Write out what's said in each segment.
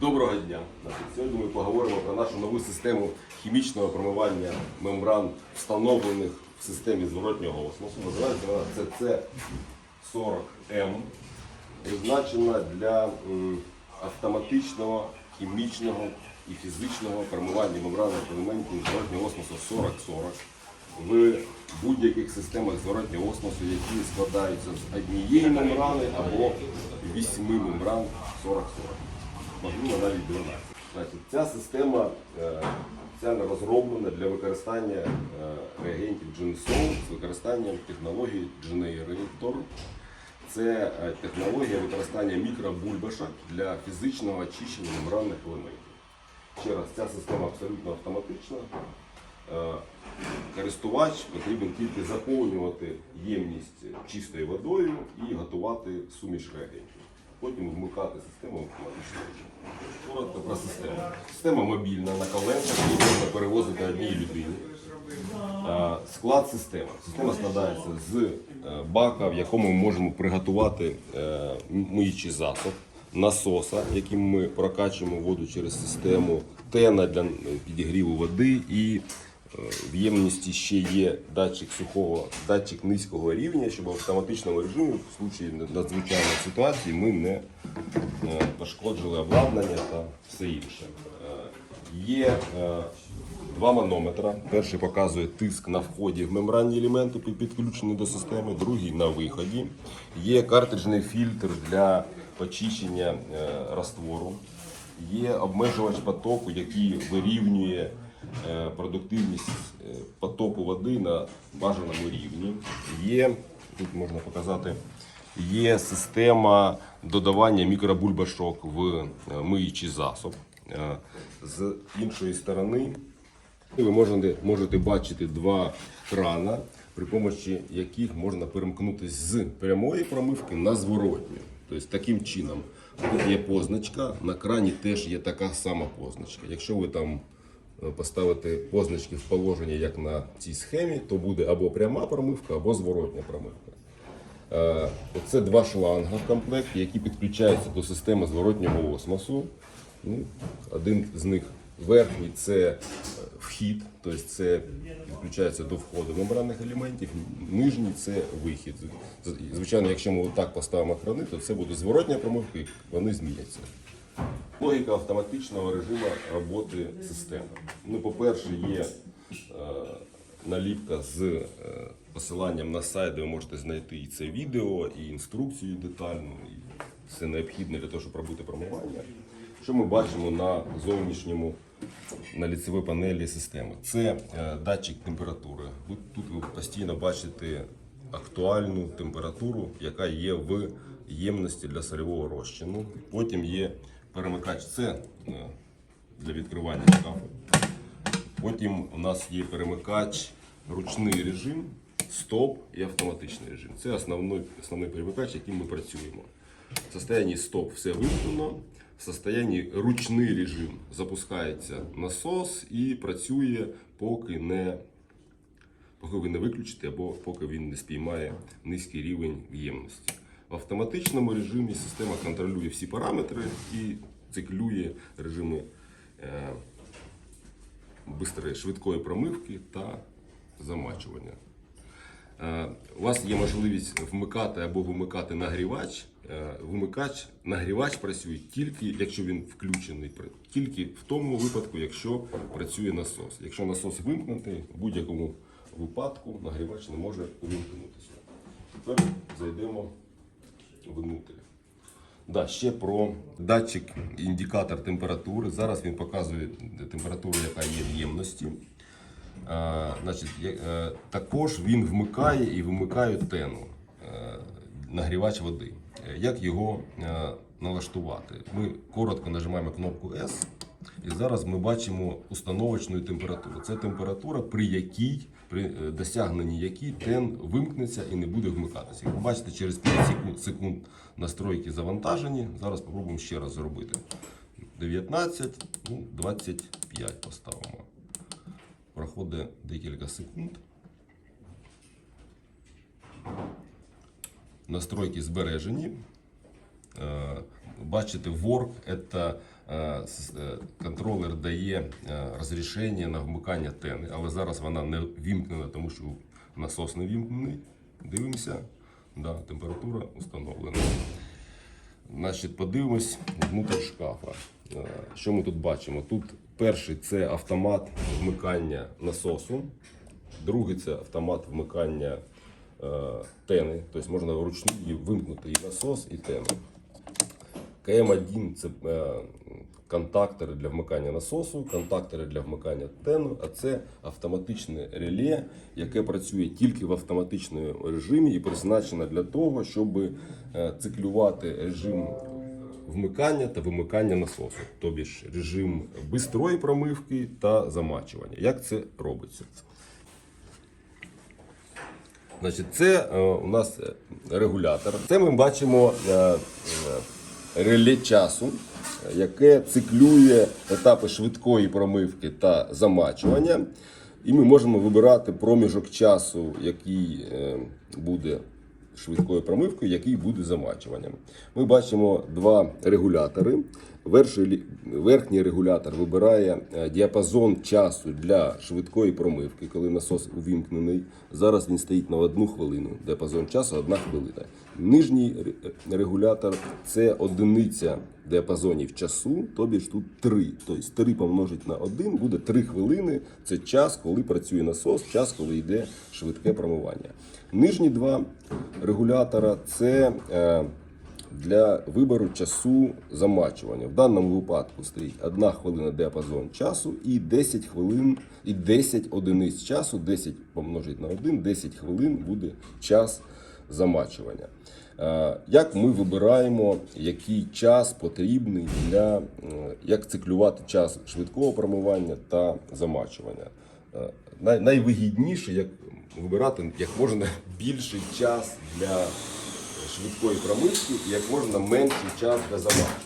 Доброго дня. Сьогодні ми поговоримо про нашу нову систему хімічного промивання мембран, встановлених в системі зворотнього осмосу. Називається вона CC40M. Призначена для автоматичного, хімічного і фізичного промивання мембранних елементів зворотнього осмосу 40-40 в будь-яких системах зворотнього осмосу, які складаються з однієї мембрани або вісьми мембран 40-40 можливо навіть 12. Значить, ця система ця розроблена для використання е, реагентів GenSol з використанням технології Generator. Це е, технологія використання мікробульбашок для фізичного очищення мембранних елементів. Ще раз, ця система абсолютно автоматична. Е, Користувач потрібен тільки заповнювати ємність чистою водою і готувати суміш реагентів. Потім вмикати систему режим. Коротко про систему. Система мобільна на коленках, її можна перевозити одній людині. Е, Склад системи. Система складається з е, бака, в якому ми можемо приготувати е, миючий засоб, насоса, яким ми прокачуємо воду через систему, тена для підігріву води і е, в ємності ще є датчик сухого, датчик низького рівня, щоб в автоматичному режимі в случаї надзвичайної ситуації ми не е, пошкоджили обладнання та все інше. Е, Є е, два манометра. Перший показує тиск на вході в мембранні елементи підключені до системи, другий на виході. Є картриджний фільтр для очищення раствору. Є обмежувач потоку, який вирівнює продуктивність е, потоку води на бажаному рівні. Є, тут можна показати, є система додавання мікробульбашок в е, миючий засоб. Е, З іншої сторони ви можете, можете бачити два крана, при помощі яких можна перемкнутися з прямої промивки на зворотню. Тобто таким чином тут є позначка, на крані теж є така сама позначка. Якщо ви там е, поставите позначки в положення, як на цій схемі, то буде або пряма промивка, або зворотня промивка. Е, Це два шланга в комплекті, які підключаються до системи зворотнього осмосу. Ну, один з них верхній це е, вхід, тобто це підключається до входу мембранних елементів. Нижній це вихід. Звичайно, якщо ми отак поставимо крани, то це буде зворотня промивка, і вони зміняться. Логіка автоматичного режиму роботи системи. Ну, по-перше, є е, наліпка з е, посиланням на сайт, де ви можете знайти і це відео, і інструкцію детальну, і все необхідне для того, щоб робити промивання. Що ми бачимо на зовнішньому на ліцевій панелі системи? Це е, датчик температури. Ви- Тут ви постійно бачите актуальну температуру, яка є в ємності для сольового розчину. Потім є перемикач. Це для відкривання шкафу. Потім у нас є перемикач, ручний режим, стоп і автоматичний режим. Це основний, основний перемикач, яким ми працюємо. В состоянні стоп все вимкнено. В состоянні ручний режим запускається насос і працює, поки не поки ви не виключите або поки він не спіймає низький рівень ємності. В автоматичному режимі система контролює всі параметри і циклює режими е, швидкої промивки та замачування. Е, У вас є можливість вмикати або вимикати нагрівач. Е, Вимикач, нагрівач працює тільки, якщо він включений, тільки в тому випадку, якщо працює насос. Якщо насос вимкнутий, в будь-якому випадку нагрівач не може увімкнутися. Тепер зайдемо внутрі. Да, ще про датчик, індикатор температури. Зараз він показує температуру, яка є в ємності. А, значить, я- е, також він вмикає і вимикає тену, е, нагрівач води. Е, Як його е, налаштувати? Ми коротко нажимаємо кнопку S, і зараз ми бачимо установочну температуру. Це температура, при якій при е, досягненні якій тен вимкнеться і не буде вмикатися. Як ви бачите, через 5 секунд, настройки завантажені. Зараз спробуємо ще раз зробити. 19, ну, 25 поставимо. Проходить декілька секунд. Настройки збережені. Е, бачите, WORK – це контролер дає е, розрішення на вмикання тени, але зараз вона не вімкнена, тому що насос не вімкнений. Дивимося, да, температура встановлена. Значить, подивимось внутрь шкафа. Е, Що ми тут бачимо? Тут перший це автомат вмикання насосу, другий це автомат вмикання е, тени. Тобто можна вручну вимкнути і насос, і тену. КМ1 це е, контактори для вмикання насосу, контактори для вмикання тену, а це автоматичне реле, яке працює тільки в автоматичному режимі і призначено для того, щоб е, циклювати режим вмикання та вимикання насосу, тобі ж режим бистрої промивки та замачування. Як це робиться? Значить, це е, у нас регулятор. Це ми бачимо реле часу, яке циклює етапи швидкої промивки та замачування. І ми можемо вибирати проміжок часу, який е, буде швидкою промивкою, який буде замачуванням. Ми бачимо два регулятори. Верхній регулятор вибирає е, діапазон часу для швидкої промивки, коли насос увімкнений. Зараз він стоїть на одну хвилину. Діапазон часу одна хвилина. Нижній регулятор це одиниця діапазонів часу, тобі ж тут 3. Тобто 3 помножить на 1 буде 3 хвилини. Це час, коли працює насос, час, коли йде швидке промивання. Нижні два регулятора це е, для вибору часу замачування. В даному випадку стоїть 1 хвилина діапазон часу і 10 хвилин і 10 одиниць часу, 10 помножить на 1, 10 хвилин буде час замачування. Е, Як ми вибираємо, який час потрібний для е, як циклювати час швидкого промивання та замачування? Е, Найвигідніше як вибирати як можна більший час для швидкої промивки і як можна менший час для замачування.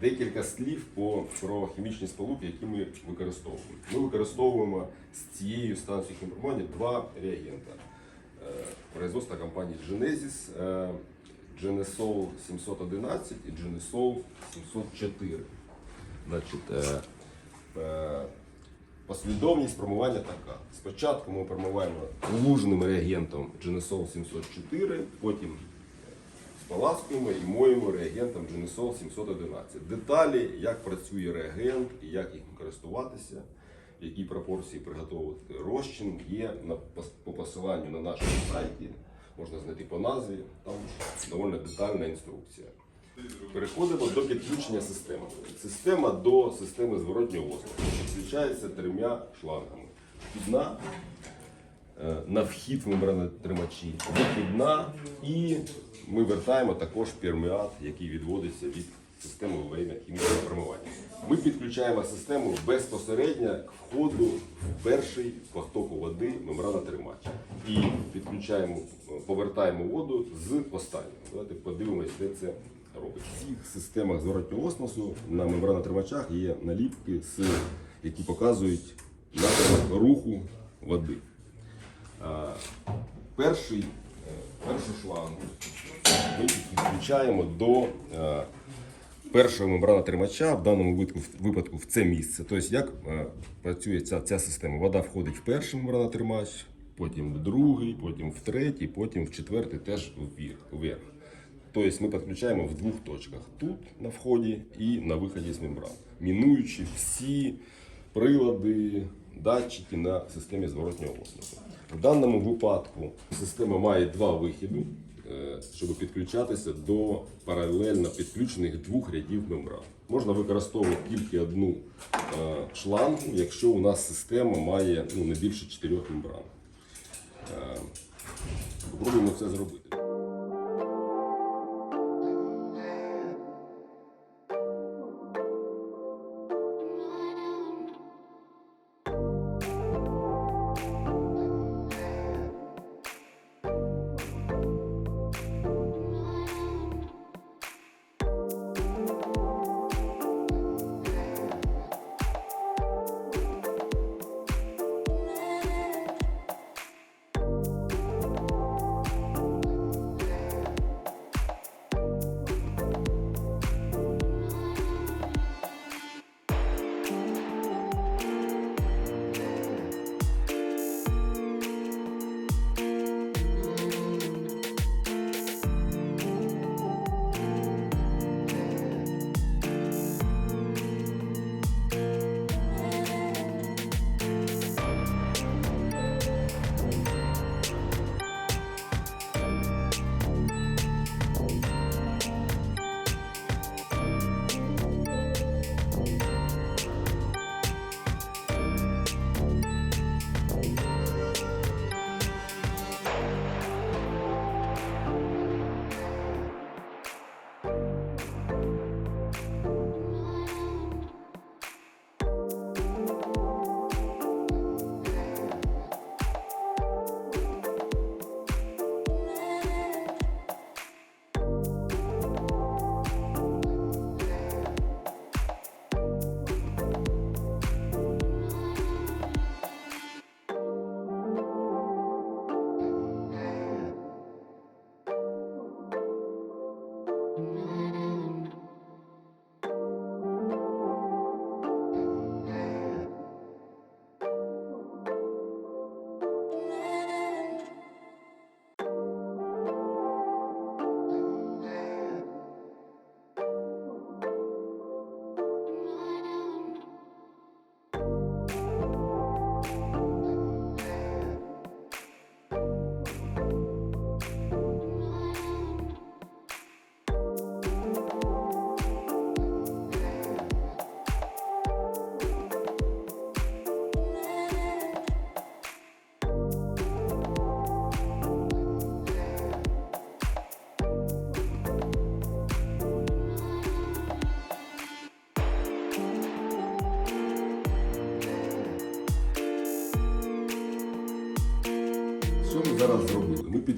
Декілька слів по, про хімічні сполуки, які ми використовуємо. Ми використовуємо з цією станцією хімпромування два реагента. Производства компанії Genesis, е, Genesol 711 і Genesol 704. Значить, е, е, Послідовність промивання така. Спочатку ми промиваємо лужним реагентом Genesol 704, потім споласкуємо і моємо реагентом Genesol 711. Деталі, як працює реагент і як їх користуватися, в якій пропорції приготувати розчин, є на, по посиланню на нашому сайті. Можна знайти по назві, там доволі детальна інструкція. Переходимо до підключення системи. Система до системи зворотнього осмосу підключається трьома шлангами. Вхідна, е, на вхід мембранотримачі, вихідна і ми вертаємо також перміат, який відводиться від системи во хімічного промивання. Ми підключаємо систему безпосередньо к входу в перший потоку води мембранотримач. І підключаємо, повертаємо воду з останнього. Давайте подивимось, де це робить. В цих системах зворотнього осмосу на мембранотримачах є наліпки, які показують напрямок руху води. Перший, е, першу шлангу ми підключаємо до е, першого мембранотримача, в даному випадку, в це місце. Тобто, як е, працює ця, ця система? Вода входить в перший мембранотримач, потім в другий, потім в третій, потім в четвертий теж вверх. Тобто ми підключаємо в двох точках: тут на вході і на виході з мембран, мінуючи всі прилади, датчики на системі зворотнього осмосу. В даному випадку система має два вихіди, щоб підключатися до паралельно підключених двох рядів мембран. Можна використовувати тільки одну е, шлангу, якщо у нас система має ну, не більше чотирьох мембран. Попробуємо Спробуємо це зробити.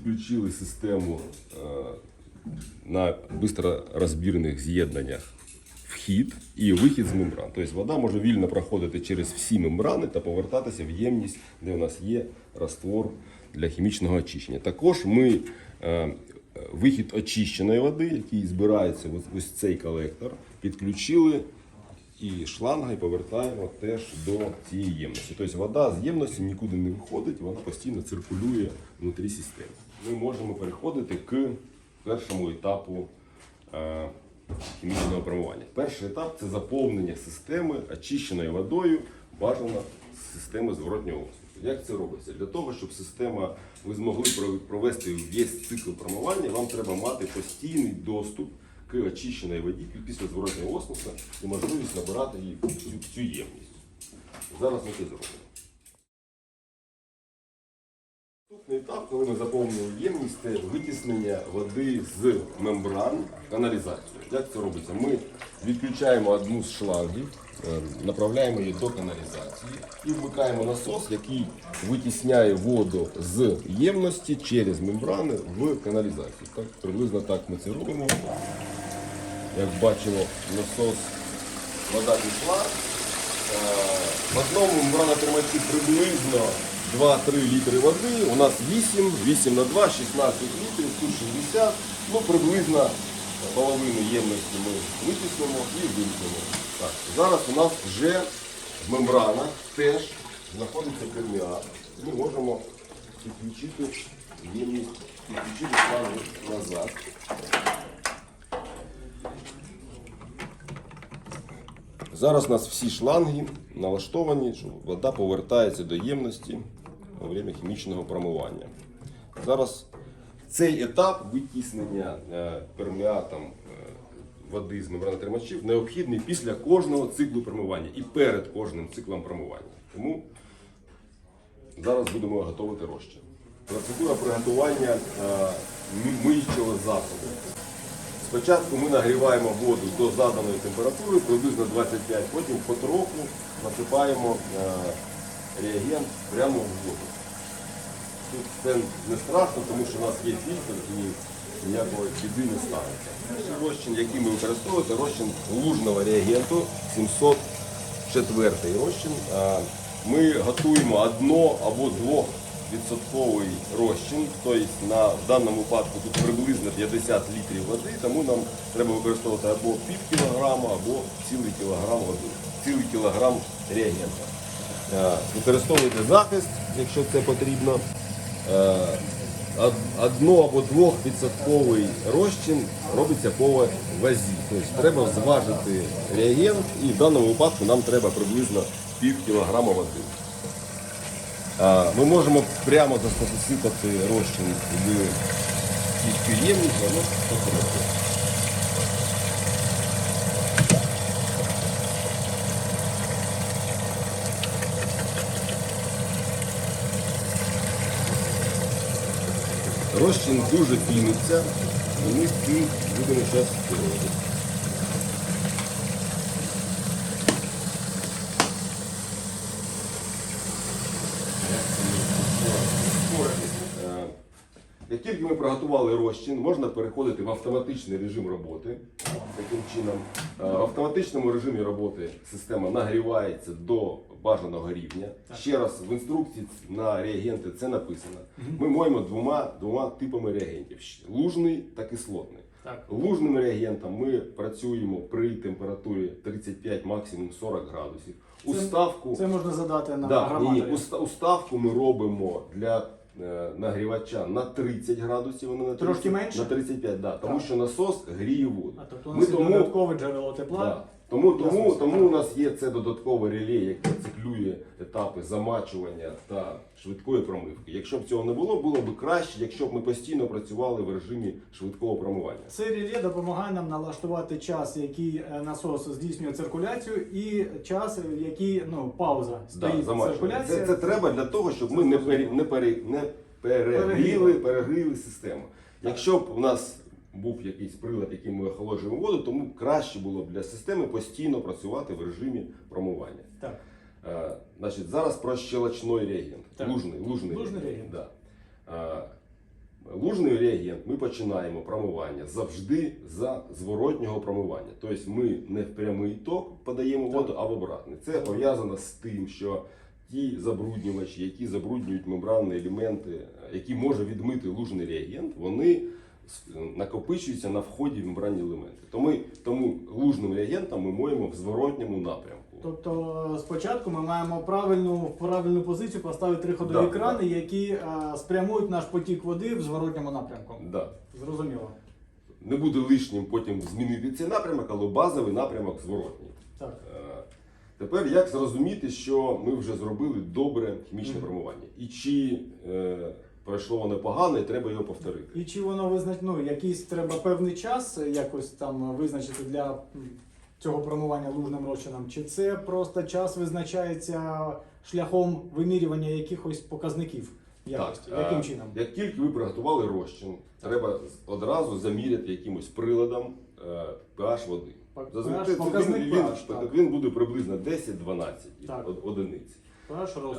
Підключили систему е, на бистророзбірних з'єднаннях вхід і вихід з мембран. Тобто вода може вільно проходити через всі мембрани та повертатися в ємність, де у нас є раствор для хімічного очищення. Також ми е, вихід очищеної води, який збирається в ось цей колектор, підключили і шлангою повертаємо теж до цієї ємності. Тобто вода з ємності нікуди не виходить, вона постійно циркулює внутрі системи. Ми можемо переходити к першому етапу е, хімічного промивання. Перший етап це заповнення системи очищеною водою, бажано системи зворотнього осмосу. Як це робиться? Для того, щоб система ви змогли провести весь цикл промивання, вам треба мати постійний доступ к очищеній воді після зворотнього осмосу і можливість набирати її в цю ємність. Зараз ми це зробимо. Наступний етап, коли ми заповнюємо ємність, це витіснення води з мембран каналізацію. Як це робиться? Ми відключаємо одну з шлангів, е, направляємо її до каналізації і вмикаємо насос, який витісняє воду з ємності через мембрани в каналізацію. Так, приблизно так ми це робимо. Як бачимо, насос вода пішла. Е, В одному мембранотримачі приблизно 2-3 літри води. У нас 8, 8 на 2, 16 літрів, тут 60. Ну, приблизно половину ємності ми витіснимо і вимкнемо. Так, зараз у нас вже в мембранах теж знаходиться перміат. Ми можемо підключити ємність, підключити шлангу назад. Зараз у нас всі шланги налаштовані, що вода повертається до ємності во время хімічного промивання. Зараз цей етап витіснення е, пермеатом е, води з мембранотримачів необхідний після кожного циклу промивання і перед кожним циклом промивання. Тому зараз будемо готувати розчин. Процедура приготування е, миючого засобу. Спочатку ми нагріваємо воду до заданої температури, приблизно 25, потім потроху насипаємо реагент прямо в воду. Тут це не страшно, тому що у нас є фільтр і ніякої біди не. Перший розчин, який ми використовуємо, розчин лужного реагенту 704 розчин. Ми готуємо одно або двох відсотковий розчин, тобто на в даному випадку тут приблизно 50 літрів води, тому нам треба використовувати або пів кілограма, або цілий кілограм води, цілий кілограм реагента. Е, Використовуйте захист, якщо це потрібно. Е, Одно або двохвідсотковий розчин робиться по вазі. Тобто треба зважити реагент і в даному випадку нам треба приблизно пів кілограма води. Е, Ми можемо прямо засипати розчин в цю ємність, воно потроху. Розчин дуже піниться, і ми з цим будемо зараз робити. Е, Як тільки ми розчин, можна переходити в автоматичний режим роботи. Таким чином, Е, в автоматичному режимі роботи система нагрівається до бажаного рівня. Ще раз в інструкції на реагенти це написано. Ми моємо двома, двома типами реагентів: лужний та кислотний. Лужним реагентом ми працюємо при температурі 35, максимум 40 градусів. Уставку, Це можна задати на да, ні, ні, уставку ми робимо для нагрівача на 30 градусів, не на 30, Трошки менше? на 35, да, тому Так. що насос гріє воду. А тобто у Ми нас є тому- додаткове джерело тепла. Да. Тому, тому, тому у нас є це додаткове реле, яке циклює етапи замачування та швидкої промивки. Якщо б цього не було, було б краще, якщо б ми постійно працювали в режимі швидкого промивання. Це реле допомагає нам налаштувати час, який е, насос здійснює циркуляцію, і час, в який ну, пауза Да, стоїть замачування. циркуляція. Це, це треба для того, щоб ми не, пері, не, пері, не Перегріли. перегріли систему. Якщо б у нас був якийсь прилад, яким ми охолоджуємо воду, тому краще було б для системи постійно працювати в режимі промивання. Так. Е, Значить, зараз про щелочной реагент. Так. Лужний, лужний, Лужний реагент. Да. Е, Лужний реагент ми починаємо промивання завжди за зворотнього промивання. Тобто ми не в прямий ток подаємо воду, а в обратний. Це пов'язано з тим, що ті забруднювачі, які забруднюють мембранні елементи, е, які може відмити лужний реагент, вони накопичуються на вході в мембранні елементи. Тому, тому лужним реагентом ми моємо в зворотньому напрямку. Тобто е, спочатку ми маємо правильну в правильну позицію поставити три ходові Да, крани, які е, спрямують наш потік води в зворотньому напрямку. Да. Зрозуміло. Не буде лишнім потім змінити цей напрямок, але базовий напрямок зворотній. Так. Е, Тепер як зрозуміти, що ми вже зробили добре хімічне промивання? І чи е, пройшло воно погано, і треба його повторити? І чи воно визнач... ну, якийсь треба певний час е, якось там визначити для цього промивання лужним розчином? Чи це просто час визначається шляхом вимірювання якихось показників якості? е, Яким чином? Як тільки ви приготували розчин, треба одразу заміряти якимось приладом е, pH води. Зазвичай він, він, він буде приблизно 10-12 одиниць.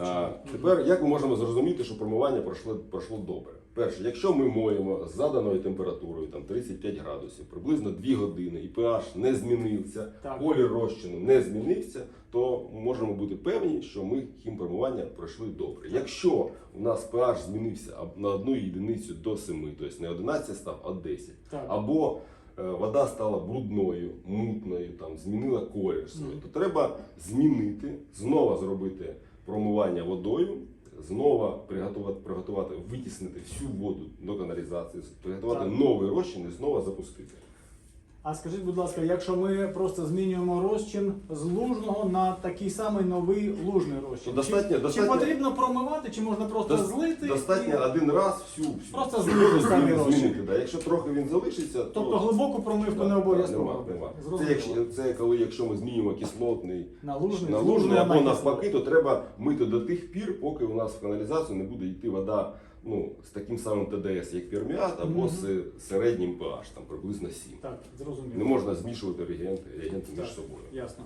А, тепер як ми можемо зрозуміти, що промивання пройшло, пройшло добре? Перше, якщо ми моємо з заданою температурою там 35 градусів, приблизно 2 години, і pH не змінився, Так. колір розчину не змінився, то ми можемо бути певні, що ми хімпромивання пройшли добре. Якщо у нас pH змінився на одну єдиницю до 7, тобто не 11 став, а 10, Так. або е, вода стала брудною, мутною, там змінила колір свій, Мгм. то треба змінити, знову зробити промивання водою, знову приготувати, приготувати, витіснити всю воду до каналізації, приготувати новий розчин і знову запустити. А скажіть, будь ласка, якщо ми просто змінюємо розчин з лужного на такий самий новий лужний розчин, достатньо- чи, достатньо- чи потрібно промивати, чи можна просто Дос- злити? Достатньо і- один раз всю, всю Просто злити самий розчин. змінити. Да. Якщо трохи він залишиться, то Тобто глибоку промивку Да, не обов'язково. Це, якщо, це коли якщо ми змінюємо кислотний На лужний, на лужний або навпаки, то треба мити до тих пір, поки у нас в каналізацію не буде йти вода ну, з таким самим ТДС, як перміат, або Мгм. з середнім pH, там приблизно 7. Так, зрозуміло. Не можна змішувати реагенти, реагенти між собою. Ясно.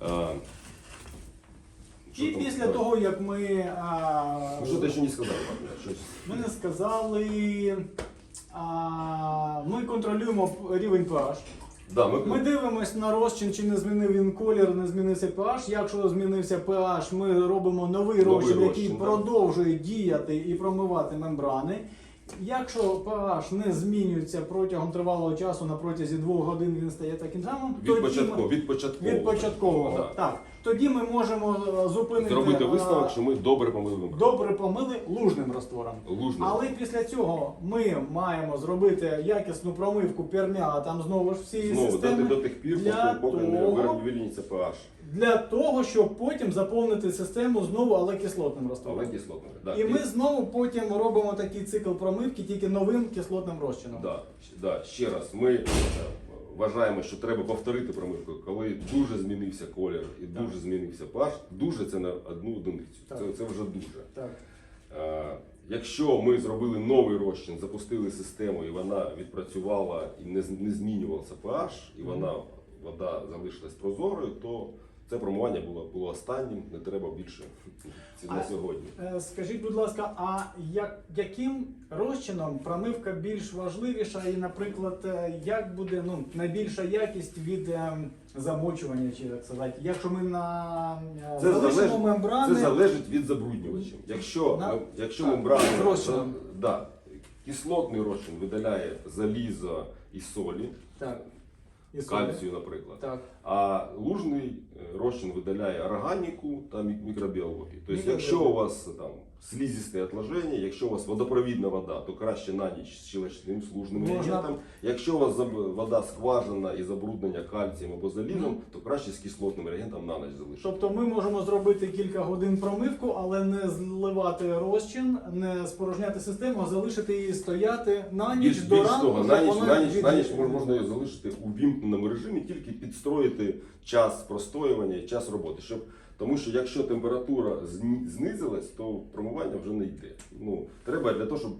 А, І після Так. того, як ми, а, Ну, що ти ще не сказав? Ми не сказали, а, ми контролюємо рівень pH. Да, ми, Ми дивимося на розчин, чи не змінив він колір, не змінився pH. Якщо змінився pH, ми робимо новий Новий розчин, який так. продовжує діяти і промивати мембрани. Якщо pH не змінюється протягом тривалого часу, на протязі двох годин він стає таким самим, від, тоді початку, ми, від початкового. від початкового. Да. Так, тоді ми можемо е, зупинити Зробити е, висновок, що ми добре помили добре помили лужним раствором. лужний. Але після цього ми маємо зробити якісну промивку пермя, там знову ж всієї Знову системи. дати до тих пір, для поки, поки не того- вирівняється pH. Для того, щоб потім заповнити систему знову але кислотним розтвором. Але кислотний. Да. І ми знову потім робимо такий цикл промивки тільки новим кислотним розчином. Да, да, ще раз, ми е, вважаємо, що треба повторити промивку, коли дуже змінився колір і дуже змінився pH. Дуже це на одну одиницю. Так. Це, це вже дуже. Так. Е, Якщо ми зробили новий розчин, запустили систему і вона відпрацювала і не, з- не змінювався pH, і вона вода залишилась прозорою, то це промивання було, було останнім, не треба більше на сьогодні. Е, Скажіть, будь ласка, а як, яким розчином промивка більш важливіша, і, наприклад, е, як буде ну, найбільша якість від е, замочування, чи так сказати, якщо ми на Це залежить- мембрани, Це залежить від забруднювачів. Якщо, На- якщо так, мембрани з розчином. да, Кислотний розчин видаляє залізо і солі, Так. І кальцію, наприклад. Так. А лужний е, розчин видаляє органіку та мі- мікробіологію. Тобто, якщо у вас там слізисте отложення, якщо у вас водопровідна вода, то краще на ніч з щелочним з лужним реагентом. Якщо у вас заб- вода скважина і забруднення кальцієм або залізом, то краще з кислотним реагентом на ніч залишити. Тобто ми можемо зробити кілька годин промивку, але не зливати розчин, не спорожняти систему, а залишити її стояти на ніч Більш, до більш ранку. того, щоб на ніч, вона на ніч, від- на ніч мож- можна її залишити у вімкненому режимі, тільки підстроїти час простоювання і час роботи. Щоб, тому що якщо температура знизилась, то промивання вже не йде. Ну, треба для того, щоб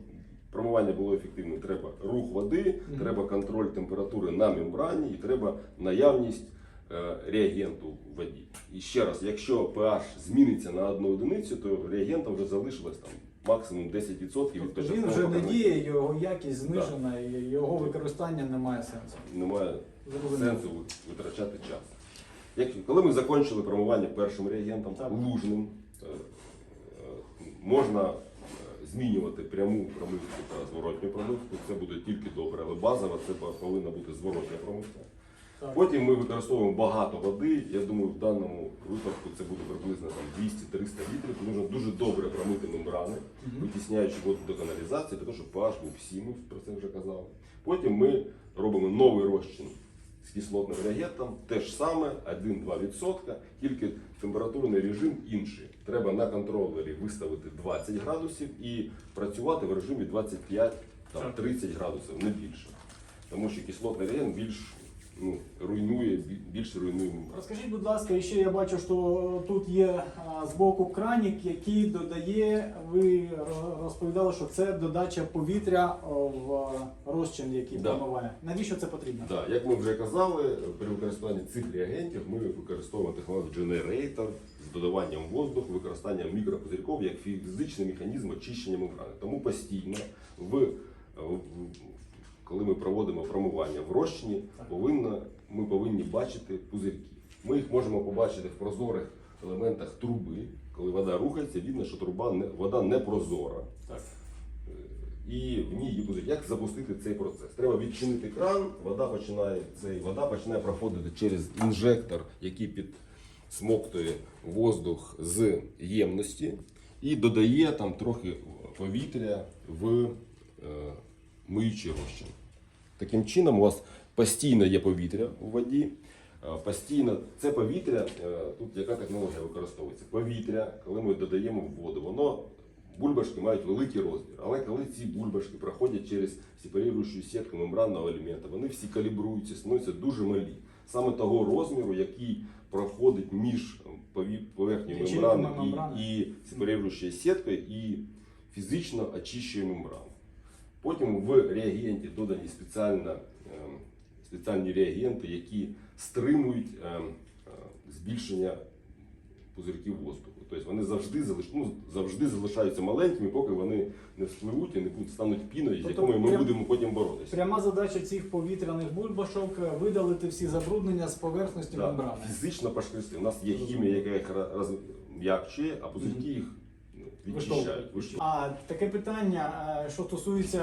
промивання було ефективним, треба рух води, треба контроль температури на мембрані і треба наявність е, реагенту в воді. І ще раз, якщо pH зміниться на одну одиницю, то реагента вже залишилось там максимум 10% від Тобто він вже не діє, його якість знижена, і його використання не має сенсу. Немає Зрозуміло. сенсу витрачати час. Як, коли ми закінчили промивання першим реагентом, Так. лужним, е, е, можна е, змінювати пряму промивку та зворотню промивку. Це буде тільки добре, але базова це повинна бути зворотня промивка. Так. Потім ми використовуємо багато води. Я думаю, в даному випадку це буде приблизно 200-300 літрів. Нужно дуже добре промити мембрани, витісняючи воду до каналізації, для того, щоб pH був 7, ми про це вже казали. Потім ми робимо новий розчин з кислотним реагентом, те ж саме, 1-2%, тільки температурний режим інший. Треба на контролері виставити 20 градусів і працювати в режимі 25-30 градусів, не більше. Тому що кислотний реагент більш ну, руйнує, більше руйнує. Розкажіть, будь ласка, і ще я бачу, що тут є а, збоку кранік, який додає. Ви розповідали, що це додача повітря в розчин, який Да. промиває. Навіщо це потрібно? Так, як ми вже казали, при використанні цих реагентів ми використовуємо технологію Generator з додаванням воздуху, використанням мікропузирьків як фізичний механізм очищення мембрани. Тому постійно, в- коли ми проводимо промивання в розчині, Так. повинно, ми повинні бачити пузирки. Ми їх можемо побачити в прозорих елементах труби. Коли вода рухається, видно, що труба не, вода не прозора. Так. І в ній є пузир. Як запустити цей процес? Треба відчинити кран, вода починає цей вода починає проходити через інжектор, який підсмоктує воздух з ємності і додає там трохи повітря в е, миючий розчин. Таким чином, у вас постійно є повітря у воді. е, Постійно це повітря, е, тут яка технологія використовується? Повітря, коли ми додаємо в воду, воно бульбашки мають великий розмір. Але коли ці бульбашки проходять через сепаруючу сітку мембранного елемента, вони всі калібруються, становляться дуже малі. Саме того розміру, який проходить між поверхнею мембрани мембрани. і, і сепаруючою сіткою, і фізично очищує мембрану. Потім в реагенті додані ем, спеціальні реагенти, які стримують ем, е, збільшення пузирків воздуху. Тобто вони завжди, ну, завжди залишаються маленькими, поки вони не вспливуть і не будуть стануть піною, з Тобто якою ми прям- будемо потім боротися. Пряма задача цих повітряних бульбашок видалити всі забруднення з поверхності Да, мембрани. фізично пошкрести. У нас є хімія, яка їх розм'якчує, а пузирки їх відчищають. А таке питання, е, що стосується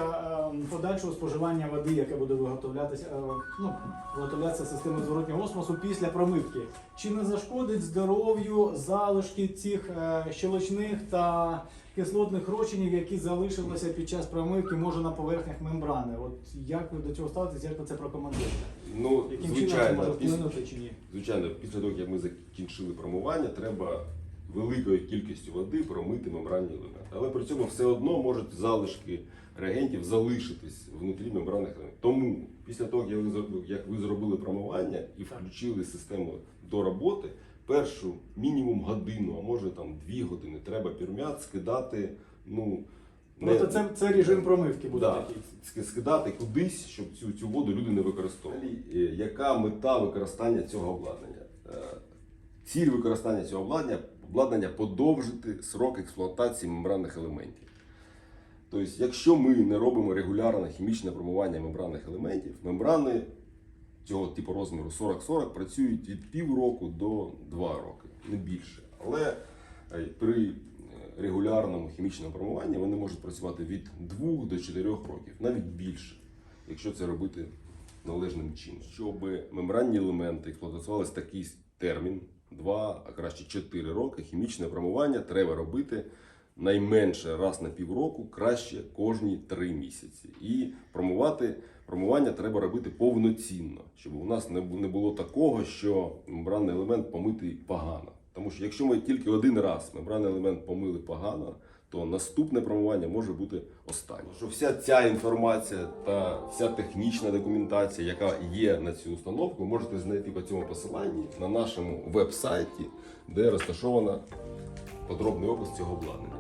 е, подальшого споживання води, яке буде виготовлятися, е, ну, виготовлятися системою зворотнього осмосу після промивки. Чи не зашкодить здоров'ю залишки цих е, щелочних та кислотних розчинів, які залишилися під час промивки, може на поверхнях мембрани? От як ви до цього ставитесь, як ви це прокоментуєте? Ну, Яким чином це звичайно, може після- вплинути чи ні? Звичайно, після того, як ми закінчили промивання, треба великою кількістю води промити мембранні елементи. Але при цьому все одно можуть залишки реагентів залишитись внутрі мембранних елементів. Тому після того, як ви зробили, як ви зробили промивання і включили систему до роботи, першу мінімум годину, а може там дві години, треба пірмят скидати. Ну, Тобто це, це режим промивки буде Да, такий. скидати кудись, щоб цю, цю воду люди не використовували. Е, Яка мета використання цього обладнання? Е, Ціль використання цього обладнання, обладнання подовжити срок експлуатації мембранних елементів. Тобто, якщо ми не робимо регулярне хімічне промивання мембранних елементів, мембрани цього типу розміру 40-40 працюють від півроку до 2 роки, не більше. Але е, при е, регулярному хімічному промиванні вони можуть працювати від 2 до 4 років, навіть більше, якщо це робити належним чином. Щоб мембранні елементи експлуатувалися такий термін 2, а краще 4 роки, хімічне промивання треба робити найменше раз на півроку, краще кожні 3 місяці. І промивати промивання треба робити повноцінно, щоб у нас не було такого, що мембранний елемент помитий погано. Тому що якщо ми тільки один раз мембранний елемент помили погано, то наступне промивання може бути останнє. Що вся ця інформація та вся технічна документація, яка є на цю установку, можете знайти по цьому посиланні на нашому веб-сайті, де розташована подробний опис цього обладнання.